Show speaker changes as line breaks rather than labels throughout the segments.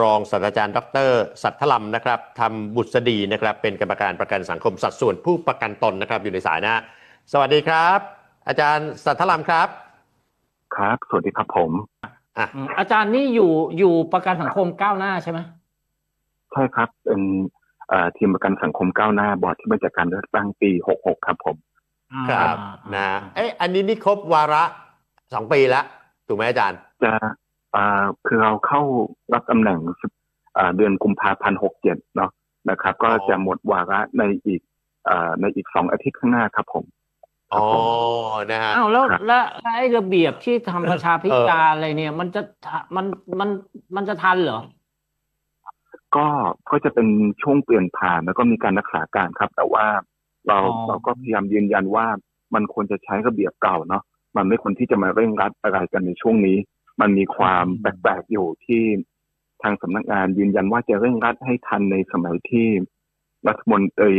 รองศาสตราจารย์ ดร สัทธลัมนะครับทำบุษดีนะครับ เป็นกรรมการประกันสังคมสัดส่วนผู้ประกันตนนะครับ อยู่ในสายนะสวัสดีครับ อาจารย์สัทธลัมครับ
ครับ สวัสดีครับผม
อะ
อืมอาจารย์นี่อยู่อยู่ประกันสังคมก้าวหน้าใช่ไหม
ใช่ครับเป็นเอ่อทีมประกันสังคมก้าวหน้าบอร์ดที่มาจากการเลือกตั้งปี66ครับผม
ครับ
อ่า
นะเอ้ยอันนี้นี่ครบวาระสองปีแล้วถูกไหมอาจารย์
จะอ่า คือเราเข้ารับตำแหน่งอ่าเดือนกุมภาพันธ์67เนาะนะครับ ก็
อ๋อ
จะหมดวาระในอีกอ่าในอีกสองอาทิตย์ข้างหน้าครับผม
อ๋อนะฮะ
อ้าวแล้ว
ครับ
แล้วแล้วไอ้ระเบียบที่ทำประชาพิจารณ์อะไรเนี่ย มันจะทะมันมันมันจะทันเหรอ
ก็ก็จะเป็นช่วงเปลี่ยนผ่านแล้วก็มีการรักษาการครับ แต่ว่าเรา
อ๋อ
เราก็พยายามยืนยันว่ามันควรจะใช้ระเบียบเก่าเนาะมันไม่ควรที่จะมาเร่งรัดอะไรกันในช่วงนี้ มันมีความแปลกๆอยู่ที่ทางสำนักงานยืนยันว่าจะเร่งรัดให้ทันในสมัยที่รัฐมนตรี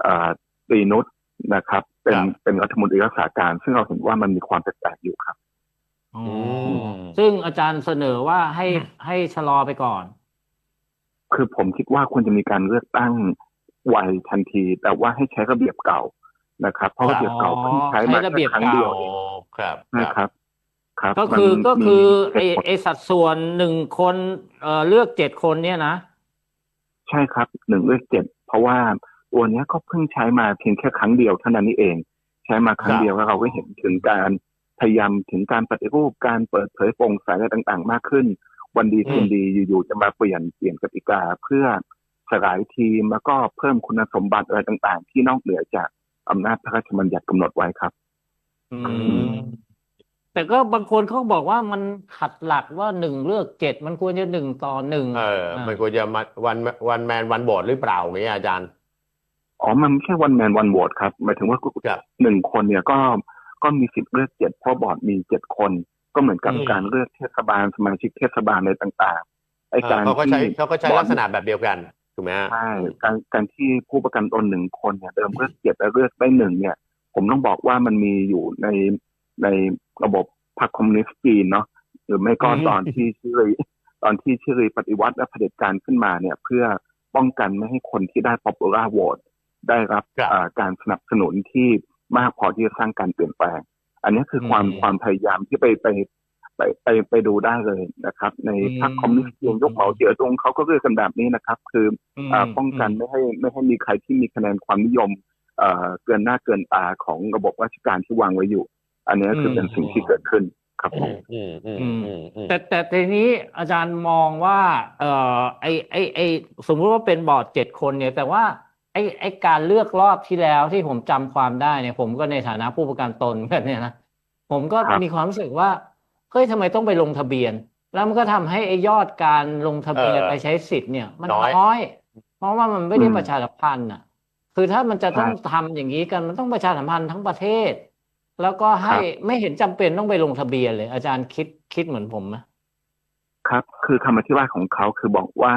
เอ่อตรีนุชนะครับ เป็น
ครับ
เป็นรัฐมนตรีรักษาการ ซึ่งเราเห็นว่ามันมีความแปลกๆอยู่ครับ
อ๋อ
อื
อ
ม
ซึ่งอาจารย์เสนอว่าให้ให้ชะลอไปก่อน
คือผมคิดว่าควรจะมีการเลือกตั้งไวทันที แต่ว่าให้ใช้ระเบียบเก่านะครับ เพราะระเบียบเก่าเพิ่งใช้มา
ใช้ระเบี
แค่
ยบ
ครั้งเดียว
อ๋อ
เอง
ครับค
นะ
รับ
ครับ ครับ
ก็คือ
มัน
ก็คือ
มี
ไอ
เหตุผล
ไอสัดส่วนหนึ่งคนเอ่อเลือกเจ็ดคนเนี่ยนะ
ใช่ครับหนึ่งเลือกเจ็ดเพราะว่าตัวเนี้ยก็เพิ่งใช้มาเพียงแค่ครั้งเดียวเท่านั้นนี่เอง ใช้มาครั้งเดียวแล้วเราก็เห็นถึงการพยายามถึงการปฏิรูปการเปิดเผยโปร่งใสอะไรต่างๆ มากขึ้น วันดีคืนดีอยู่ๆจะมาเปลี่ยนเปลี่ยนกติกาเพื่อสลายทีมแล้วก็เพิ่มคุณสมบัติอะไรต่างๆ ที่นอกเหนือจากอำนาจพระราชบัญญัติกำหนดไว้ครับ
อื
อื
ม
ม
แต่ก็บางคนเขาบอกว่ามันขัดหลักว่าหนึ่งเลือกเจ็ดมันควรจะหนึ่งต่อหนึ่ง
เออ
อ่า
มันควรจะมาวันวันแมนวันโบดหรือเปล่าอย่างเงี้ยอาจารย์
อ๋อมันไม่ใช่วันแมนวันโหวตครับหมายถึงว่า
ครับ
หนึ่งคนเนี่ยก็ก็มีสิทธิ์เลือกเจ็ดเพราะบอร์ดมีเจ็ดคน ก็เหมือนกับ
อืม
การเลือกเทศบาลสมาชิกเทศบาลอะไรต่างๆไอ้
เออ
การ
เขาก็ใช้
ที่
เขาก็ใช้
บอร์ด
ลักษณะแบบเดียวกันถูกไหมฮะ
ใช่การการที่ผู้ประกันตนหนึ่งคนเนี่ยเดิมเลือกเจ็ดแล้วเลือกได้หนึ่งเนี่ย ผมต้องบอกว่ามันมีอยู่ใน ในระบบพรรคคอมมิวนิสต์จีนเนาะหรือไม่ก็
อืม
ตอนที่ชิลีตอนที่ชิลีปฏิวัติและเผด็จการขึ้นมาเนี่ย เพื่อป้องกันไม่ให้คนที่ได้ popular vote ได้รับ
ครับ
เอ่อการสนับสนุนที่มากพอที่จะสร้างการเปลี่ยนแปลง อันนี้คือความ
อืม
ความพยายามที่ไปไปไปไปไปดูได้เลยนะครับ ในพรรค
อืม
คอมมิวนิสต์จีนยกเหมาเจ๋อตงเขาก็เลือกกันแบบนี้นะครับ คือ
ม
อ่าป้องกันไม่ให้ไม่ให้มีใครที่มีคะแนนความนิยมเอ่อเกินหน้าเกินตาของระบบราชการที่วางไว้อยู่ อันนี้คือเป็นสิ่งที่เกิดขึ้นครับผม
อืมอืม
อื
อื
ม
มอืมอืม
แต่แต่ทีนี้อาจารย์มองว่า เอ่อไอไอไอสมมุติว่าเป็นบอร์ดเจ็ดคนเนี่ย แต่ว่าไอไอการเลือกรอบที่แล้วที่ผมจำความได้เนี่ยผมก็ในฐานะผู้ประกันตนกันเนี่ยนะผมก็
ครับ
มีความรู้สึกว่าเฮ้ยทำไมต้องไปลงทะเบียน แล้วมันก็ทำให้ไอยอดการลงทะเบียน
เออ
ไปใช้สิทธิ์เนี่ย มัน
น้อย
น้อยเพราะว่ามันไม่ได้
อืม
ประชาสัมพันธ์อะ คือถ้ามันจะต้อง
ใช่
ทำอย่างนี้กันมันต้องประชาสัมพันธ์ทั้งประเทศ แล้วก็ให้
ครับ
ไม่เห็นจำเป็นต้องไปลงทะเบียนเลย อาจารย์คิดคิดเหมือนผมไหม
ครับ คือคำอธิบายของเขาคือบอกว่า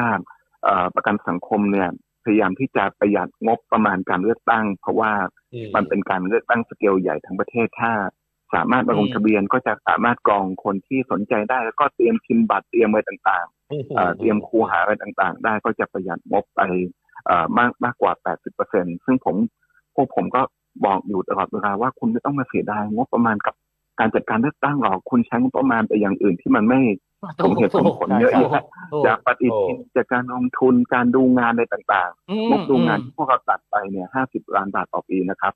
เอ่อประกันสังคมเนี่ยพยายามที่จะประหยัดงบประมาณการเลือกตั้ง เพราะว่า
อืม
มันเป็นการเลือกตั้งสเกลใหญ่ทั้งประเทศถ้าสามารถมาลง
อืม
ทะเบียนก็จะสามารถกรองคนที่สนใจได้ แล้วก็เตรียมพิมพ์บัตรเตรียมอะไรต่างๆเอ่อเตรียมคูหาอะไรต่างๆ ได้ก็จะประหยัดงบไปเอ่อมากมากกว่า 80%ซึ่งผมพวกผมก็ บอกอยู่ตลอดเวลาว่าคุณไม่ต้องมาเสียดายงบประมาณกับการจัดการเลือกตั้งหรอกคุณใช้งบประมาณไปอย่างอื่นที่มันไม่ผมเห็นผลผลเยอะแยะ
ถูก
จากปฏิทินจากการลงทุนการดูงานอะไรต่าง
อืม
ๆงบดูงาน
อืม
ที่พวกเราตัดไปเนี่ยห้าสิบล้านบาทต่อปีนะครับ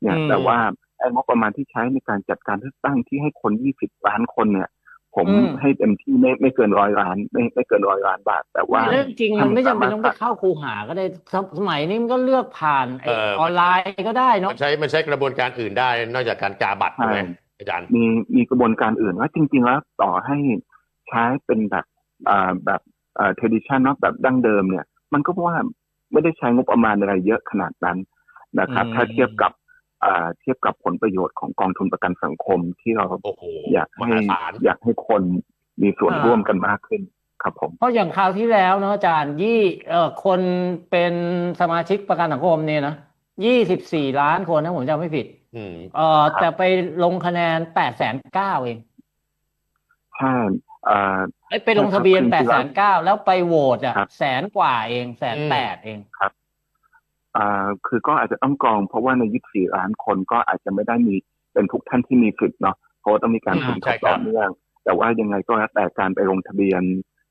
เนี่ย
อืม
แต่ว่าไอ้งบประมาณที่ใช้ในการจัดการเลือกตั้งที่ให้คนยี่สิบล้านคนเนี่ย ผม
อืม
ให้เต็มที่ไม่ไม่เกินร้อยล้าน ไม่ไม่เกินร้อยล้านบาท แต่ว่า
เรื่องจริงมันไม่จำเป็นต้องไป
ถ้ามันสามารถ
เข้าคูหาก็ได้สมสมัยนี้มันก็เลือกผ่านไอ้
เออ
ออนไลน์ก็ได้เนาะ
มันใช้มันใช้กระบวนการอื่นได้ นอกจากการกาบัตรใช่ไหมอาจารย์
มีมีกระบวนการอื่นว่าจริง ๆ แล้วต่อให้ใช้เป็นแบบอ่าแบบอ่า tradition เนาะแบบดั้งเดิมเนี่ย มันก็ว่าไม่ได้ใช้งบประมาณอะไรเยอะขนาดนั้นนะครับ
อืม
ถ้าเทียบกับอ่า เทียบกับผลประโยชน์ของกองทุนประกันสังคมที่เรา
โอ้โห
อยาก
ม
ให้
หาศาล
อยากให้คนมีส่วน
อ่า
ร่วมกันมากขึ้นครับผม
เพราะอย่างคราวที่แล้วเนาะอาจารย์ยี่เอ่อคนเป็นสมาชิกประกันสังคมเนี่ยนะยี่สิบสี่ล้านคนนะผมจำไม่ผิด
อืม
เอ่อ
ครับ
แต่ไปลงคะแนนแปดแสนเก้าเอง
ใช่เอ่อ
ไอ้ยไปลงทะเบียน
ใช่
แป
ครั
ด
บ
แสนเก้าแล้วไปโหวตอะ
ครับ
แสนกว่าเองแสน
อืม
แปดเอง
อ่า คือก็อาจจะต้องกรองเพราะว่าใน 24 ล้านคนก็อาจจะไม่ได้มีเป็นทุกท่านที่มีสิทธิ์เนาะเพราะว่าต้องมีการ
อ่า
สุ่ม
ใช่
ทด
ครั
ต่อบเนื่อง แต่ว่ายังไงก็แล้วแต่การไปลงทะเบียน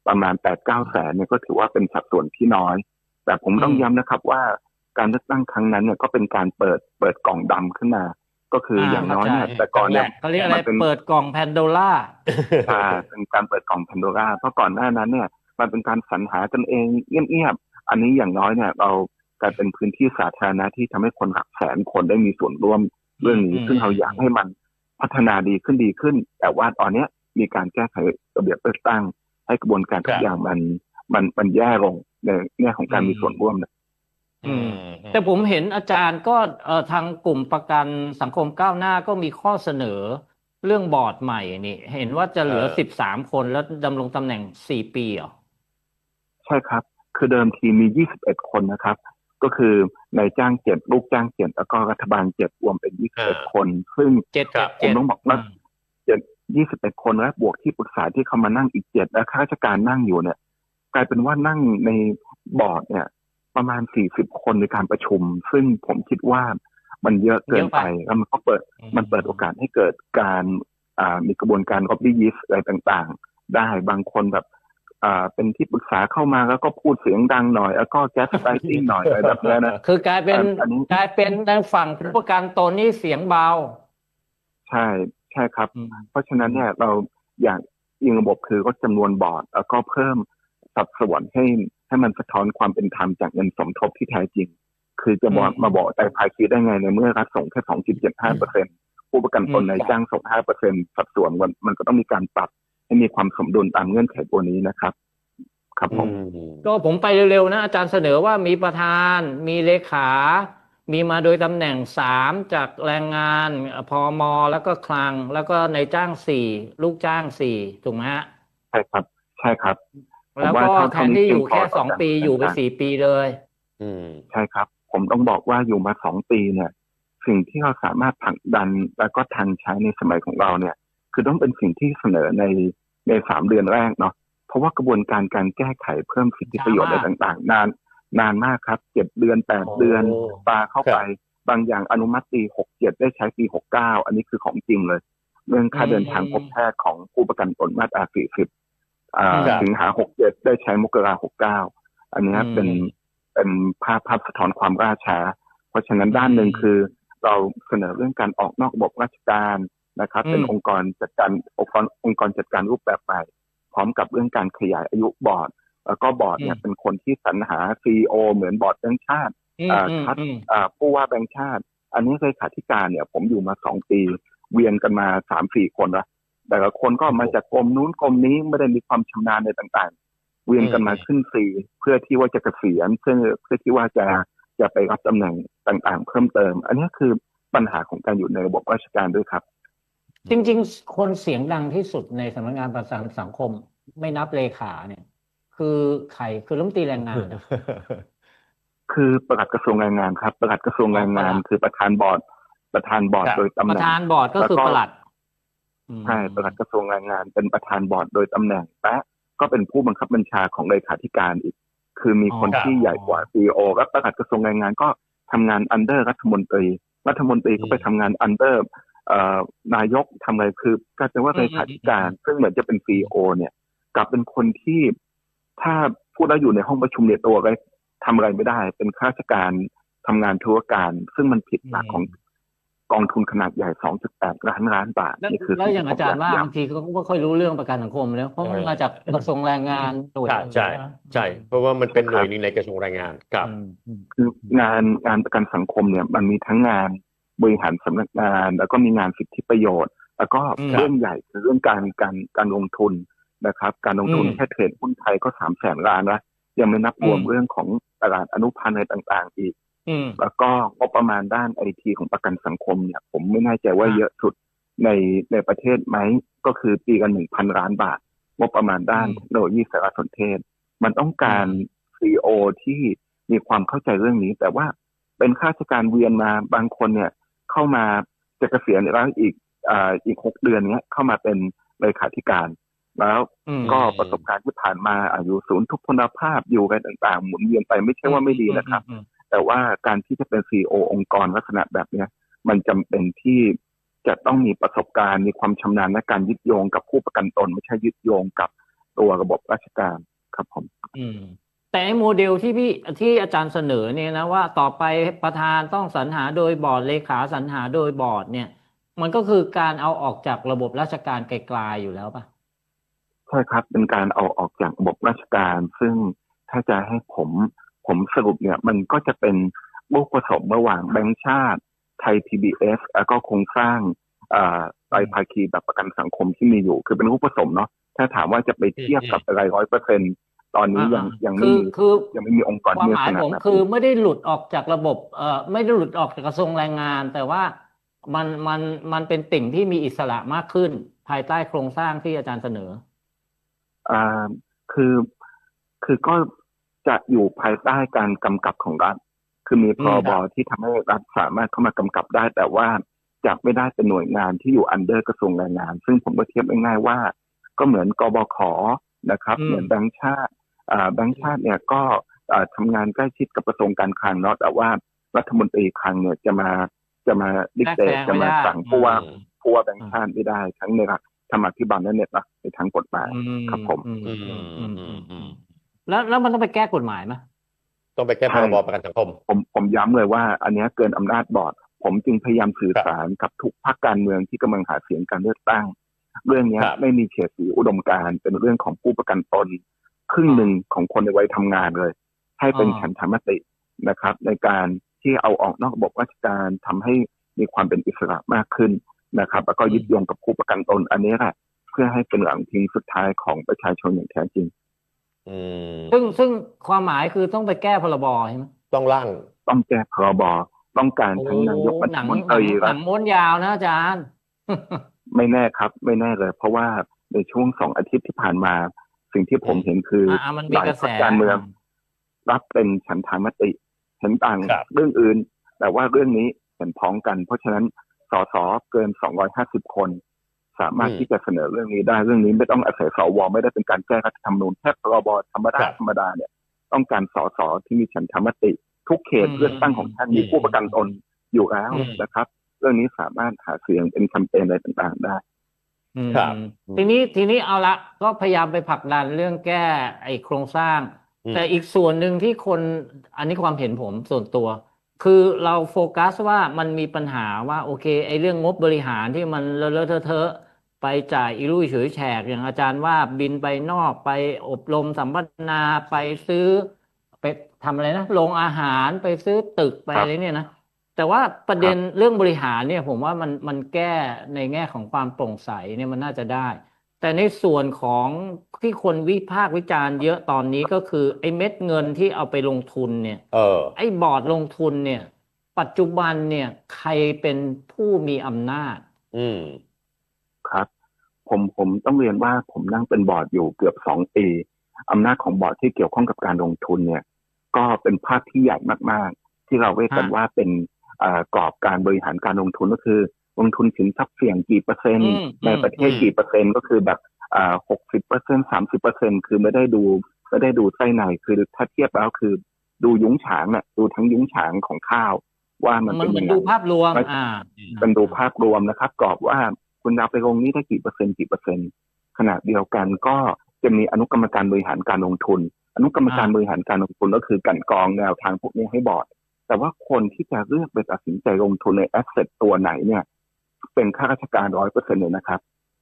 ประมาณ 8-9 แสนเนี่ยก็ถือว่าเป็นสัดส่วนที่น้อย แต่ผมต้อง
อืม
ย้ำนะครับว่าการเลือกตั้งครั้งนั้นเนี่ยก็เป็นการเปิดเปิดกล่องดำขึ้นมา ก็คืออาอย่างน้อยเนี่ย
เข้าใจ
แต่ก่อนเนี่ย
เขาเรียกอะไร
มันเป็น
เปิดกล่องแพนโดล่า
ใช่เป็นการเปิดกล่อง p พนโดราเพราะก่อนหน้านั้นเนี่ย มันเป็นการสรรหากันเองเงียบๆอันนี้อย่างน้อยเนี่ยเรา กลายเป็นพื้นที่สาธารณะที่ทำให้คนหลักแสนคนได้มีส่วนร่วมเรื่องนี้
อืม
ซึ่งเราอยากให้มันพัฒนาดีขึ้นดีขึ้น แต่ว่าตอนเนี้ยมีการแก้ไขระเบียบเลือกตั้ง ให้กระบวนการทุ
ครั
ก
บ
อย่างมันมันมันแย่ลงในแง่ของการมีส่วนร่วมนะ
อืมแต่ผมเห็นอาจารย์ก็เอ่อทางกลุ่มประกันสังคมก้าวหน้าก็มีข้อเสนอเรื่องบอร์ดใหม่นี่ เห็นว่าจะเหลือ
เออ
สิบสามคนแล้วดำรงตำแหน่งสี่ปีเหรอ
ใช่ครับ คือเดิมทีมี21คนนะครับ ก็คือนายจ้างเจ็ดลูกจ้างเจ็ดแล้วก็รัฐบาลเจ็ดรวมเป็น21คน ซึ่ง
เจ็ด
ครับ
เจ็ด
ผมต้องบอกว่า
ม
เจ็ดยี่สิบเอ็ดคนและบวกที่ปรึกษาที่เขามานั่งอีกเจ็ดและข้าราชการนั่งอยู่เนี่ย กลายเป็นว่านั่งในบอร์ดเนี่ย ประมาณสี่สิบคนในการประชุม ซึ่งผมคิดว่ามันเยอะเกินไปแล้วมันก็เปิดมันเปิดโอกาสให้เกิดการอ่ามีกระบวนการ lobby y i s อะไรต่างๆ ได้บางคนแบบ อ่าเป็นที่ปรึกษาเข้ามาแล้วก็พูดเสียงดังหน่อย แล้วก็แก๊สไ i ซิ่งหน่อยอะไรแบบนี้นะ
คือกลายเป็น
อันนี้
กลายเป็นทางฝั่งผู้ประกันตนนี่เสียงเบา
ใช่ใช่ครับ
อืม
เพราะฉะนั้นเนี่ยเราอยากยิงระบบคือก็จำนวนบอร์ด แล้วก็เพิ่มสัดส่วนให้ให้มันสะท้อนความเป็นธรรมจากเงินสมทบที่แท้จริง คือจะบอก
อืม
มาบอกแต่ภาคีได้ไงในเมื่อรัฐส่งแค่สองจุดเจ็ดห้าเปอร์เซ็นผู้ประกันตน
อืม
ในจ้างส่งห้าเปอร์เซ็นสัดส่วนมันมันก็ต้องมีการปรับ ให้มีความสมดุลตามเงื่อนไขตัวนี้นะครับ ครับผม
อืม
ก็ผมไปเร็วๆนะอาจารย์เสนอว่ามีประธาน มีเลขา มีมาโดยตำแหน่งสามจากแรงงานพอมแล้วก็คลัง แล้วก็ในจ้างสี่ลูกจ้างสี่ถูกไหมฮะ
ใช่ครับ ใช่ครับผม
แล้ว
ว่า
ก็
เท่า
แทนที่อยู่แค่
เท่านี้
สองปี
เพียงพอ
อยู่ไป
ต่อการ
สี่ปีเลย
อืม
ใช่ครับ ผมต้องบอกว่าอยู่มาสองปีเนี่ยสิ่งที่เราสามารถผลักดันแล้วก็ทันใช้ในสมัยของเราเนี่ย คือต้องเป็นสิ่งที่เสนอใน ในสามเดือนแรกเนาะเพราะว่ากระบวนการการแก้ไขเพิ่มสิทธิประโยชน์อะไร
ช้ามาก
ต่างๆ นานนานมากครับเจ็ดเดือนแปด
โอ้
เดือนปาเข้า
ครับ
ไป บางอย่างอนุมัติปีหกเจ็ดได้ใช้ปีหกเก้าอันนี้คือของจริงเลย เรื่องค่าเดินทางพบแพทย์ของผู้ประกันตนมาตราสี่สิบอ่า
ครับ
สิงหาหกเจ็ดได้ใช้มกราหกเก้าอันเนี้ย
อืม
เป็นเป็นภาพภาพสะท้อนความล่าช้า เพราะฉะนั้นด้านหนึ่ง
อืม
คือเราเสนอเรื่องการออกนอกระบบราชการ นะครับ
อืม
เป็นองค์กรจัดการองค์กรองค์กรจัดการรูปแบบใหม่พร้อมกับเรื่องการขยายอายุบอร์ดแล้วก็บอร์ดเนี่ยเป็นคนที่สรรหาซีอเหมือนบอร์ดแบงค์ชาติ
อืม
อ่า
อืม
คัด
อืม
อ่าผู้ว่าแบงค์ชาติ อันนี้เลขาธิการเนี่ย ผมอยู่มาสองปี เวียนกันมาสามสี่คนละแต่ละคนก็มาจากกรมนู้นกรมนี้ไม่ได้มีความชำนาญในต่างๆ เวียนกันมาขึ้นสี่เพื่อที่ว่าจะเกษียณเพื่อเพื่อที่ว่าจะจะไปรับตำแหน่งต่างๆ เพิ่มเติม อันนี้คือปัญหาของการอยู่ในระบบราชการด้วยครับ
จริง ๆ คนเสียงดังที่สุดในสำนักงานประกันสังคม ไม่นับเลขาเนี่ย คือใครคือรัฐมนตรีแรงงานนะ
คือประหลัดกระทรวงแรงงานครับ ประหลัดกระทรวงแรงงาน คือประธานบอร์ด ประธานบอร์ด
ครับ
โดยตำ
ป
แห
ระ
น่ง
ธานบอร์ดก็คือ
แล้วก็
ประหลัดอืม
ใช่ประหลัดกระทรวงแรงงาน เป็นประธานบอร์ดโดยตำแหน่งและก็เป็นผู้บังคับบัญชาของเลขาธิการอีก คือมีคน
อ๋อ
ที่ใหญ่กว่าซีอและประหลัดกระทรวงแรงงานก็ทำงานอันเดอร์รัฐมนตรี รัฐมนตรีก็ไปทำงานอันเดอร์ นายกทำอะไรคือกลายเป็นว่าเลขาธิการ ซึ่งเหมือนจะเป็นซีอเนี่ย กลับเป็นคนที่ถ้าพูดแล้วอยู่ในห้องประชุมเนี่ยตัวอะไรทำอะไรไม่ได้ เป็นข้าราชการทำงานธุรการ ซึ่งมันผิดหลักของกองทุนขนาดใหญ่ 2.8 ล้านล้านบาท
แล้ว
นี่คือ
แล้วอย่างอาจารย์ว่า
สิ่
บางทีเขาก็ไม่ค่อยรู้เรื่องประกันสังคมแล้วเพราะมันมาจากกระทรวงแรงงานหน่วย
ใช่ใช่ใช่ เพราะว่ามันเป็นหน่วยหนึงในกระทรวงแรงงานครับ
อืมอืม
คืองานงานประกันสังคมเนี่ย มันมีทั้งงาน บริหารสำนักงาน แล้วก็มีงานสิทธิประโยชน์ แล้วก็เรื่องใหญ่คือเรื่องการการการลงทุนนะครับ การลงทุนแค่เทรดหุ้นไทยก็สามแสนล้านละยังไม่นับรวมเรื่องของตลาดอนุพันธ์อะไรต่าง ๆ อีก
อืม
แล้วก็งบประมาณด้านไอทีของประกันสังคมเนี่ย ผมไม่แน่ใจว่าเยอะสุดในในประเทศไหมก็คือปีกันหนึ่งพันล้านบาท งบประมาณด้าน
อืม
เทคโนโลยีสารสนเทศ มันต้องการซีโอที่มีความเข้าใจเรื่องนี้ แต่ว่าเป็นข้าราชการเวียนมาบางคนเนี่ย เข้ามาจะเกษียณแล้วอีกอ่าอีกหกเดือนเนี้ยเข้ามาเป็นเลขาธิการ แล้ว
อืม
ก็ประสบการณ์ที่ผ่านมาอาอยู่ศูนย์ทุพพลภาพอยู่กันต่างๆ หมุนเวียนไปไม่ใช่ว่าไม่ดีนะครับ
อืม
แต่ว่าการที่จะเป็นซีอองค์กรลักษณะแบบเนี้ยมันจำเป็นที่จะต้องมีประสบการณ์มีความชำนาญในการยึดโยงกับผู้ประกันตน ไม่ใช่ยึดโยงกับตัวระบบราชการครับผม
อืม แต่ไอ้โมเดลที่พี่ที่อาจารย์เสนอเนี่ยนะว่าต่อไปประธานต้องสรรหาโดยบอร์ดเลขาสรรหาโดยบอร์ดเนี่ย มันก็คือการเอาออกจากระบบราชการไกลๆอยู่แล้วป่ะ
ใช่ครับเป็นการเอาออกจากระบบราชการ ซึ่งถ้าจะให้ผมผมสรุปเนี่ย มันก็จะเป็นลูกผสมระหว่างแบงก์ชาติ ไทย PBS แล้วก็โครงสร้างอ่าไตรภาคีแบบประกันสังคมที่มีอยู่ คือเป็นลูกผสมเนาะถ้าถามว่าจะไปเทียบกับอะไรร้อยเปอร์เซ็นต อนนี้ยัง
อ่าๆ
ยังไม่
คือ
มี
คือ
ยังไม่มีองค์กร
ความ
ที่
หมาย
ขนาด
ผม
นั้น
คือไม่ได้หลุดออกจากระบบเอ่อไม่ได้หลุดออกจากกระทรวงแรงงาน แต่ว่ามันมันมันเป็นติ่งที่มีอิสระมากขึ้น ภายใต้โครงสร้างที่อาจารย์เสนอ
อ่าคือคือก็จะอยู่ภายใต้การกำกับของรัฐ คือมีพรบที่ทำให้รัฐสามารถเข้ามากำกับได้ แต่ว่าจะไม่ได้เป็นหน่วยงานที่อยู่อันเดอร์กระทรวงแรงงาน ซึ่งผมก็เทียบง่ายๆว่า ก็เหมือนกบขนะครับ
อืม
เหมือนแบงก์ชาติอ่า แบงก์ชาติเนี่ยก็อ่าทำงานใกล้ชิดกับกระทรวงการคลังเนาะแต่ว่ารัฐมนตรีคลังเนี่ยจะมาจะมาดิกเต
แทรกแซง
จะมา
ไม่ได้
สั่งผู้ว่า
อืม
ผู้ว่าแบงก์ชาติไม่ได้ทั้งในหลักธรรมาภิบาลและในหลักในทางกฎหมาย
อืม
ครับผม
อืม
อื
อื
ม
ม
อื
อื
ม
ม
อื
อื
ม
ม
อื
อื
ม
มแล้วแล้วมันต้องไปแก้กฎหมายไหม
ต้องไปแก้พรบประกันสังคม
ผมผมย้ำเลยว่า อันเนี้ยเกินอำนาจบอร์ด ผมจึงพยายามสื่อสารกับทุกพรรคการเมืองที่กำลังหาเสียงการเลือกตั้ง เรื่องเนี้ย
ครับ
ไม่มีเฉดสีอุดมการณ์เป็นเรื่องของผู้ประกันตน ครึ่งหนึ่งของคนในวัยทำงานเลย ให้เป็น
อ่า
ฉันทามตินะครับ ในการที่เอาออกนอกระบบราชการทำให้มีความเป็นอิสระมากขึ้นนะครับ แล้วก็ยึดโยงกับผู้ประกันตนอันนี้แหละเพื่อให้เป็นหลังพิงสุดท้ายของประชาชนอย่างแท้จริง
อืม
ซึ่งซึ่งความหมายคือต้องไปแก้พรบใช่ไหม
ต้องร่าง
ต้องแก้พรบต้องการทั้งนายกรั
ห
ฐ
นัง
มน
ห
ต
นัง
รี
หนังม้วนยาวนะอาจารย์
ไม่แน่ครับ ไม่แน่เลย เพราะว่าในช่วงสองอาทิตย์ที่ผ่านมา สิ่งที่ผมเห็นคืออ
อ่ามันมี
หลาย
กระ
พ
แส
รรคการเมือง รับเป็นฉันทามติ เห็นต่าง
ครับ
เรื่องอื่น แต่ว่าเรื่องนี้เห็นพ้องกัน เพราะฉะนั้นสสเกิน 250 คน สามารถ
อืม
ที่จะเสนอเรื่องนี้ได้เรื่องนี้ไม่ต้องอาศัยสวไม่ได้เป็นการแก้รัฐธรรมนูญแค่พรบธรรมดา
ครับ
ธรรมดาเนี่ย ต้องการสสที่มีฉันทามติ ทุกเขต
อืม
เลือกตั้งของท่าน
อืม
มีผู้ประกันตนอยู่แล้ว
อืม
นะครับ เรื่องนี้สามารถหาเสียงเป็นแคมเปญอะไรต่างๆได้
อืม
ครับ
ทีนี้ทีนี้เอาละก็พยายามไปผลักดันเรื่องแก้ไอ้โครงสร้าง
อืม
แต่อีกส่วนหนึ่งที่คนอันนี้ความเห็นผมส่วนตัว คือเราโฟกัสว่ามันมีปัญหาว่าโอเคไอ้เรื่องงบบริหารที่มันเลอะๆเทอะๆไปจ่ายอีลุยฉุยแฉกอย่างอาจารย์ว่าบินไปนอกไปอบรมสัมมนาไปซื้อ ไปทำอะไรนะโรงอาหารไปซื้อตึกไป
ครับ
อะไรเนี่ยนะ แต่ว่าประเด็นเรื่องบริหารเนี่ยผมว่ามันมันแก้ในแง่ของความโปร่งใสเนี่ยมันน่าจะได้ แต่ในส่วนของที่คนวิพากษ์วิจารณ์เยอะตอนนี้ก็คือไอ้เม็ดเงินที่เอาไปลงทุนเนี่ย
เออ
ไอ้บอร์ดลงทุนเนี่ย ปัจจุบันเนี่ยใครเป็นผู้มีอำนาจ
อืม
ครับ ผมผมต้องเรียนว่าผมนั่งเป็นบอร์ดอยู่เกือบสองปีอำนาจของบอร์ดที่เกี่ยวข้องกับการลงทุนเนี่ย ก็เป็นภาพที่ใหญ่มาก ๆ ที่เราเรียกกัน
ฮะ
ว่าเป็นเอ่อ กรอบการบริหารการลงทุนก็คือ ลงทุนสินทรัพย์เสี่ยงกี่เปอร์เซ็นต์
อืม
ในประเทศ
อืม
กี่เปอร์เซ็นต์ก็คือแบบอ่าหกสิบเปอร์เซ็นสามสิบเปอร์เซ็นคือไม่ได้ดูไม่ได้ดูไส้ในคือถ้าเทียบแล้วคือ ดูยุ้งฉางน่ะดูทั้งยุ้งฉางของข้าว ว่ามัน
มัน
เป็น
เหมื
ยั
อน
งไง
ดูภาพรวม
ไม่
อ่า
เป็นดูภาพรวมนะครับ กรอบว่าคุณเอาไปลงนี้ได้กี่เปอร์เซ็นต์กี่เปอร์เซ็นต์ขณะเดียวกันก็จะมีอนุกรรมการบริหารการลงทุน อนุกรรมการ
อ่า
บริหารการลงทุนก็คือกลันกรองแนวทางพวกนี้ให้บอร์ด แต่ว่าคนที่จะเลือกไปตัดสินใจลงทุนในแอสเซทตัวไหนเนี่ย เป็นข้าราชการร้อยเปอร์เซ็นต์เลยนะครับ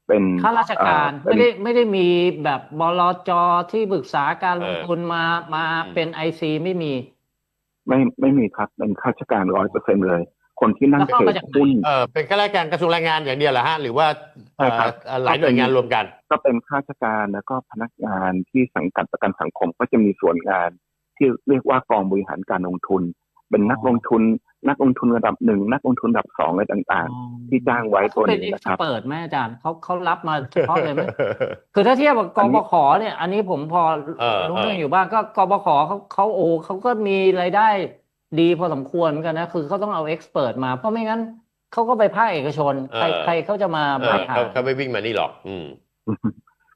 เป็น
ข้าราชการ
เอ่อ
ไม่
เป็น
ได้ไม่ได้มีแบบบลจที่ปรึกษาการลง
เออ
ทุนมามา
อืม
เป็นไอซีไม่มี
ไม่ไม่มีครับเป็นข้าราชการร้อยเปอร์เซ็นต์เลย คนที่นั่ง
แล้ว
เทร
เข้า
ด
มาจากไหน
หุ้น
เออเป็นข้าราชการกระทรวงแรงงานอย่างเดียวเหรอฮะหรือว่า
ใช่ครับ
เอ่อหลายหน่วยงานรวมกัน
ก็เป็นข้าราชการแล้วก็พนักงานที่สังกัดประกันสังคมก็จะมีส่วนงานที่เรียกว่ากองบริหารการลงทุน เป็นนัก
อ๋อ
ลงทุนนักลงทุนระดับหนึ่งนักลงทุนระดับสองอะไรต่างๆ ที่จ้างไว้ตัว
เขาเป็น
นี้
เอ็ก
นะครับ
ซ์เปิดไหมอาจารย์เขาเขารับมาเฉพาะเลยไหมคือถ้าเทียบกับก
อัน
บ
นี้
ขเนี่ย อันนี้ผมพอ
เออ
รู้
เออ
เรื่องอยู่บ้างก็กบขเขาเขาโอ้เขาก็มีรายได้ดีพอสมควรเหมือนกันนะ คือเขาต้องเอาเอ็กซ์เปิดมาเพราะไม่งั้นเขาก็ไปภาคเอกชน ใคร
เออ
ใครเขาจะมา
เอบอ
ริหา
เขา
ร
เขาไม่วิ่งมานี่หรอก อืม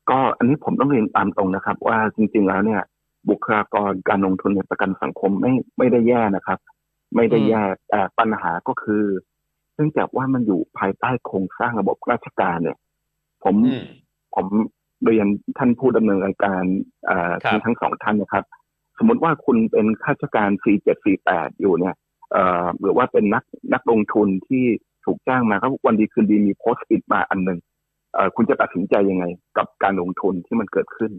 ก็อันนี้ผมต้องเรียนตามตรงนะครับ ว่าจริง ๆแล้วเนี่ย บุคลากรการลงทุนในประกันสังคมไม่ไม่ได้แย่นะครับ ไม่ได้แย่แต่ปัญหาก็คือเนื่องจากว่ามันอยู่ภายใต้โครงสร้างระบบราชการเนี่ย ผม
อืม
ผมเรียนท่านผู้ดำเนินรายการเอ่อ
ครับ
ทั้งทั้งสองท่านนะครับ สมมติว่าคุณเป็นข้าราชการ 4 7 4 8 อยู่เนี่ยเอ่อหรือว่าเป็นนักนักลงทุนที่ถูกจ้างมาก็วันดีคืนดีมีโพสต์อิดมาอันหนึ่งเอ่อคุณจะตัดสินใจยังไง กับการลงทุนที่มันเกิดขึ้น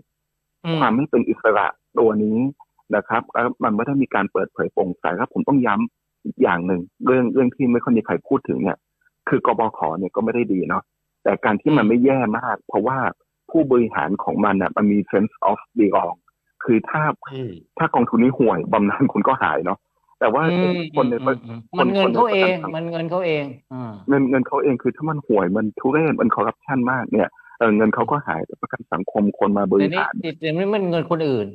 อืม
ความไม่เป็นอิสระ ตัวนี้นะครับแล้วมันไม่ได้มีการเปิดเผยโปร่งใสครับ ผมต้องย้ำอีกอย่างหนึ่งเรื่องเรื่องที่ไม่ค่อยมีใครพูดถึงเนี่ย คือกบขเนี่ยก็ไม่ได้ดีเนาะแต่การที่มันไม่แย่มาก เพราะว่าผู้บริหารของมันน่ะมันมี sense of belong คือถ้า
อืม
ถ้ากองทุนนี้ห่วยบำนาญคุณก็หายเนาะแต่ว่า
อืม
คนใน
อืมอืมมันเงินเขาเอง มันเงินเขาเองอ่า
เงินเงินเขาเองคือถ้ามันห่วยมันทุเรศมันคอร์รัปชันมากเนี่ยเออเงินเขาก็หายแต่ประกันสังคมคนมาบ
แต่
ริ
นี่
หาร
แต่นี่มันเงินคนอื่น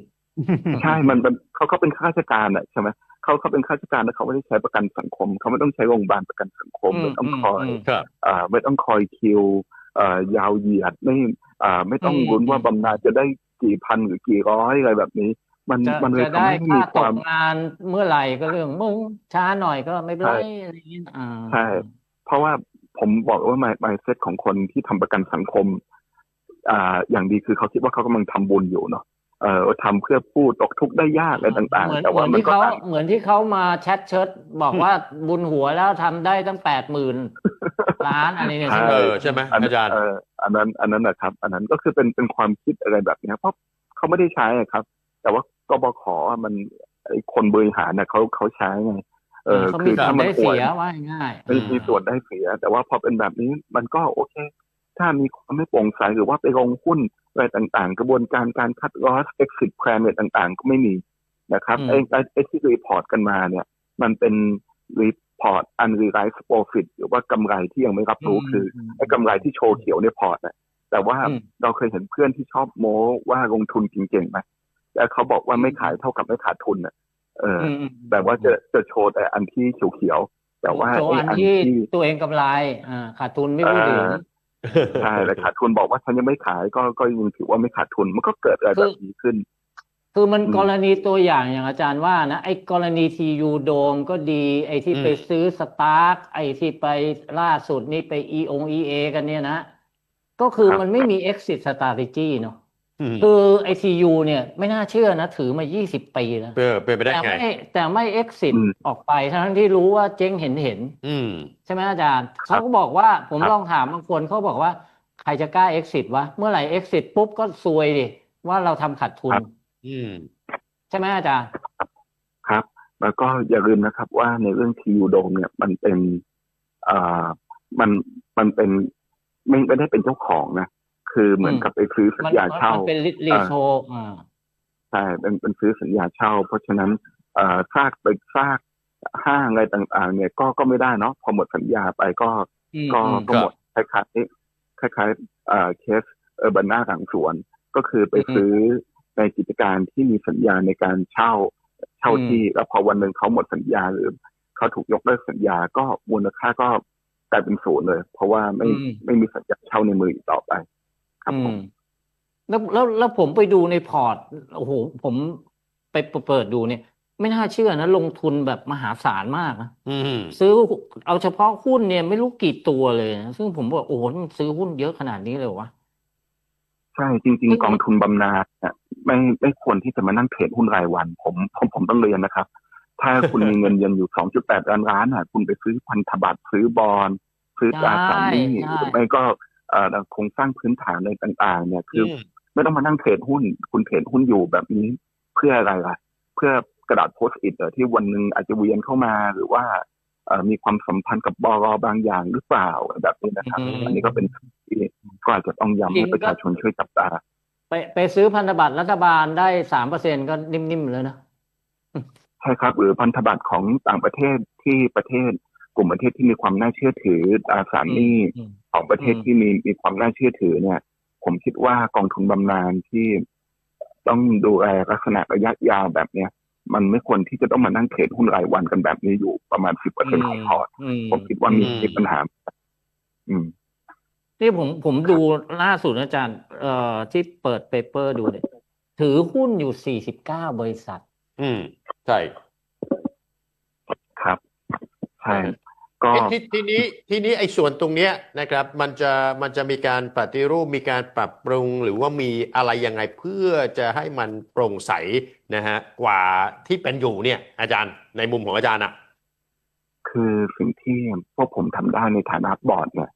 ใช่มันเป็นเขาเขาเป็นข้าราชการอะใช่ไหมเขาเขาเป็นข้าราชการแล้วเขาไม่ได้ใช้ประกันสังคม เขาไม่ต้องใช้โรงพยาบาลประกันสังคม
อืม
ไม่ต้องคอย
อืม
ครับ
เอ่อไม่ต้องคอยคิวเอ่อยาวเหยียดไม่เอ่อไม่ต้อง
อืม
ลุ้นว่า
อืม
บำนาญจะได้กี่พันหรือกี่ร้อยอะไรแบบนี้ มัน
จะ
มันเลย
จะ
ทำ
ได้
ให้
ค่า
มี
ต
ควากม
งานเมื่อไหร่ก็เรื่องมึงช้าหน่อยก็ไม่เป็นไร
ใช่
อะไรอย่างเงี้ยอ่า
ใช่เพราะว่าผมบอกว่า my mindset ของคนที่ทำประกันสังคม อ่า อย่างดีคือเขาคิดว่าเขากำลังทำบุญอยู่เนาะ เออทำเพื่อผู้ตกทุกข์ได้ยากอะไรต่าง
เหมือ
ๆ
น
แต่
เหมื
ว่า
อน
มัน
ที่
ก็
เขา
ต่าง
เหมือนที่เขามาแชทเชิดบอกว่าบุญหัวแล้วทำได้ตั้งแปดหมื่นล้านอันนี้เนี่ย
ใช่
ใช่ไหม
เออใช่ไหม
อัน
อาจารย์
เอออันนั้นอันนั้นนะครับ อันนั้นก็คือเป็นเป็นความคิดอะไรแบบเนี้ยเพราะเขาไม่ได้ใช้อะครับ แต่ว่ากบขอะมันไอ้คนบริหารน่ะเขาเขาใช้ไงเออ
เขา
คื
มี
อ
ส่ว
ถ้านมัน
ได้
ป่ว
เสี
ย
ยว่าง่ายๆ
มีมี
อ่า
ส่วนได้เสีย แต่ว่าพอเป็นแบบนี้มันก็โอเค ถ้ามีความไม่โปร่งใสหรือว่าไปลงหุ้นอะไรต่างๆ กระบวนการการคัดลอส exit plan อะไรต่างๆ ก็ไม่มีนะครับ
อืม
ไอ้ไอ้ไอ้ที่รีพอร์ตกันมาเนี่ย มันเป็นรีพอร์ต unrealized profit หรือว่ากำไรที่ยังไม่รับรู้คือไอ้กำไรที่โชว์เขียวในพอร์ตนะแต่ว่า
อืม
เราเคยเห็นเพื่อนที่ชอบโม้ว่าลงทุนเก่งๆไหมแล้วเขาบอกว่าไม่ขายเท่ากับไม่ขาดทุนน่ะเอออ
อืมอืม
แต่ว่าจะจะโชว์แต่อันที่เขียวๆแต่ว่า
โชว์
ไอ้
อัน
อัน
ที่
ที่
ตัวเองกำไรอ่าขาดทุนไม่พูดถึง
เออ ใช่แล้วขาดทุนบอกว่าฉันยังไม่ขายก็ก็ยังถือว่าไม่ขาดทุนมันก็เกิดอะไร
คือ
แบบนี้ขึ้น
คือมัน
อืม
กรณีตัวอย่างอย่างอาจารย์ว่านะไอ้กรณีทียูโดมก็ดี ไอ้ที่
อืม
ไปซื้อสตาร์กไอ้ที่ไปล่าสุดนี่ไป e อ e a กันเนี่ยนะ ก็คือมันไม่มี exit strategy เนาะ
อืม
คือไอทียูเนี่ยไม่น่าเชื่อนะ ถือมา 20 ปีแล้ว
เออเป็นไปได้
แต่
ไง
ไม่แต่ไม่ exit
อืม
ออกไปทั้งที่รู้ว่าเจ๊งเห็นเห็น
อืม
ใช่ไหมอาจารย์เขาก็บอกว่าผม
ครับ
ลองถามบางคนเขาบอกว่า ใครจะกล้า exit วะ เมื่อไหร่ exit ปุ๊บก็ซวยดิ ว่าเราทำขาดทุน
อืม
ใช่ไหมอาจารย์
ครับ แล้วก็อย่าลืมนะครับว่าในเรื่องทียูโดมเนี่ยมันเป็นอ่ามันมันเป็นไม่ไม่ได้เป็นเจ้าของนะ คือเหมือน
อืม
กับไปซื้อสัญ
มัน
ญาเช่า
มันเป็นรีโซอ่า
ใช่เป็นเป็นซื้อสัญญาเช่า เพราะฉะนั้นเอ่อซากไปซากห้างอะไรต่างๆ เนี่ยก็ก็ไม่ได้เนาะพอหมดสัญญาไปก็
อืม
ก็
อืม
ก็หมดคล้ายๆคล้ายๆเอ่อเคสเออร์บันนาหลังสวน ก็คือไป
อืม
ซื้อในกิจการที่มีสัญญาในการเช่าเช่า
อืม
ที่แล้วพอวันหนึ่งเขาหมดสัญญาหรือเขาถูกยกเลิกสัญญาก็มูลค่าก็กลายเป็นศูนย์เลย เพราะว่าไม่
อืม
ไม่มีสัญญาเช่าในมืออีกต่อไป ครับ
อื
ผม
มแล้วแล้วแล้วผมไปดูในพอร์ตโอ้โหผมไปเปิดดูเนี่ย ไม่น่าเชื่อนะ ลงทุนแบบมหาศาลมากนะ
อืม
ซื้อเอาเฉพาะหุ้นเนี่ยไม่รู้กี่ตัวเลยนะซึ่งผมบอกโอ้โหมันซื้อหุ้นเยอะขนาดนี้เลยวะ
ใช่จริง
อืม
ๆกองทุนบำนาญเนี่ยไม่ไม่ควรที่จะมานั่งเทรดหุ้นรายวัน ผมผมผมต้องเรียนนะครับ ถ้าคุณมีเงินเย็นอยู่2.8ล้านล้านอะ คุณไปซื้อพันธบัตรซื้อบอลซื้อตราสารหนี้
ใช่
หรือไม่ก็เอ่อ โครงสร้างพื้นฐานอะไรต่างๆ เนี่ยคืออ
ม
ไม่ต้องมานั่งเทรดหุ้น คุณเทรดหุ้นอยู่แบบนี้เพื่ออะไรล่ะ เพื่อกระดาษโพสต์อิทที่วันหนึ่งอาจจะเวียนเข้ามาหรือว่าเอ่อมีความสัมพันธ์กับบรบางอย่างหรือเปล่าแบบนี้นะครับ
อืม
อันนี้ก็เป็นสิ่งที่ก็อาจจะต้องย้ำให้ประชาชนช่วยจับตา
ไปไปซื้อพันธบัตรรัฐบาลได้สามเปอร์เซ็นก็นิ่มๆเลยนะ
ใช่ครับหรือพันธบัตรของต่างประเทศที่ประเทศกลุ่มประเทศที่มีความน่าเชื่อถือตราสารหนี้
อืม
ของประเทศ
อืม
ที่มีมีความน่าเชื่อถือเนี่ย ผมคิดว่ากองทุนบำนาญที่ต้องดูแลลักษณะระยะยาวแบบเนี้ยมันไม่ควรที่จะต้องมานั่งเทรดหุ้นรายวันกันแบบนี้อยู่ประมาณสิบเปอร์เซ็นของพอร์ต
อืม
ผมคิดว่ามี
อืม
มีปัญหา อืม
นี่ผมผมดูล่าสุดนะอาจารย์ เอ่อที่เปิดเปเปอร์ดูเนี่ยถือหุ้นอยู่49บริษัท
อืม ใช่
ครับ ใช่ ก็
เอ๊ะทีทีนี้ทีนี้ไอ้ส่วนตรงเนี้ยนะครับ มันจะมันจะมีการปฏิรูปมีการปรับปรุงหรือว่ามีอะไรยังไงเพื่อจะให้มันโปร่งใสนะฮะกว่าที่เป็นอยู่เนี่ยอาจารย์ในมุมของอาจารย์อะ
คือสิ่งที่พวกผมทำได้ในฐานะบอร์ดเนี่ย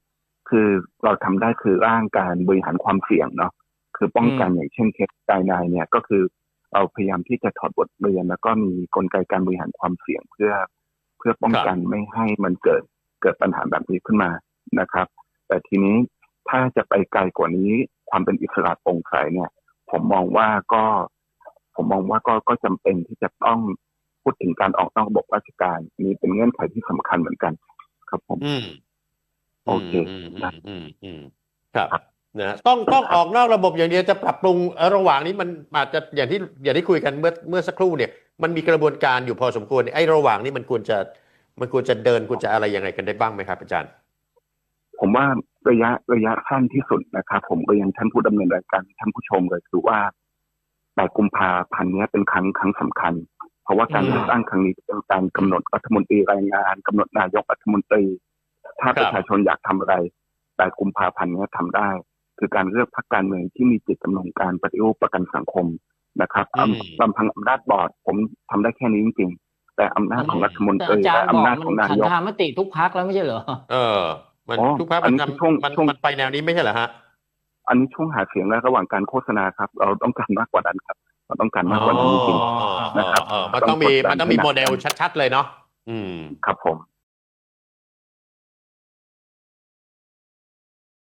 คือเราทำได้คือร่างการบริหารความเสี่ยงเนาะคือป้องกันอย่างเช่นเคสไกนายเนี่ยก็คือเราพยายามที่จะถอดบทเรียนแล้วก็มีกลไกการบริหารความเสี่ยงเพื่อเพื่อป้องกันไม่ให้มันเกิดเกิดปัญหาแบบนี้ขึ้นมานะครับ แต่ทีนี้ถ้าจะไปไกลกว่านี้ความเป็นอิสระโปร่งใสเนี่ย ผมมองว่าก็ ผมมองว่าก็ก็จำเป็นที่จะต้องพูดถึงการออกนอกระบบราชการนี่เป็นเงื่อนไขที่สำคัญเหมือนกัน ครับผม
อืม
โอเค
อืม
ได้
อืมอืมครับ
ครับ
นะต้องต้องออกนอกระบบอย่างเดียวจะปรับปรุงเอ่อระหว่างนี้มันอาจจะอย่างที่อย่างที่คุยกันเมื่อเมื่อสักครู่เนี่ย มันมีกระบวนการอยู่พอสมควรไอ้ระหว่างนี้มันควรจะมันควรจะเดินควรจะอะไรยังไงกันได้บ้างไหมครับอาจารย์
ผมว่าระยะระยะสั้นที่สุดนะครับผมก็ยังท่านผู้ดำเนินรายการท่านผู้ชมเลยคือว่าแปดกุมภาพันธ์นี้เป็นครั้งครั้งสำคัญ เพราะว่าการเลือกตั้งครั้งนี้เป็นการกำหนดรัฐมนตรีรายงานกำหนดนายกรัฐมนตรี ถ้าประชาชนอยากทำอะไรแปดกุมภาพันธ์นี้ยทำได้ คือการเลือกพรรคการเมืองที่มีจิตจำนงการปฏิรูปประกันสังคม นะครับ
อืม
ลำพังอำนาจบอร์ดผมทำได้แค่นี้จริงๆ แต่อำนาจของรัฐมน
แต่
ตรี
อาจาร
และ
ย์บอก
อำนาจข
มั
อง
น
นา
ฉัน
ยก
ทามติทุกพักแล้วไม่ใช่เหรอ
เออ มัน
อ๋อ
ทุกภาค
อั
มันน
นี้คือ
ทำ
ช่วง
มัน
ช่วง
มันไปแนวนี้ไม่ใช่เหรอฮะ
อันนี้ช่วงหาเสียงและระหว่างการโฆษณาครับ เราต้องการมากกว่านั้นครับเราต้องการมากกว่านั้นจริง
อ๋อ
นะครับ
เออมันต้องมี
ต้องกดดัน
มันต้องมี
ให้หนัก
โมเดลชัด ๆ เลยเนาะอืม
ๆครับผม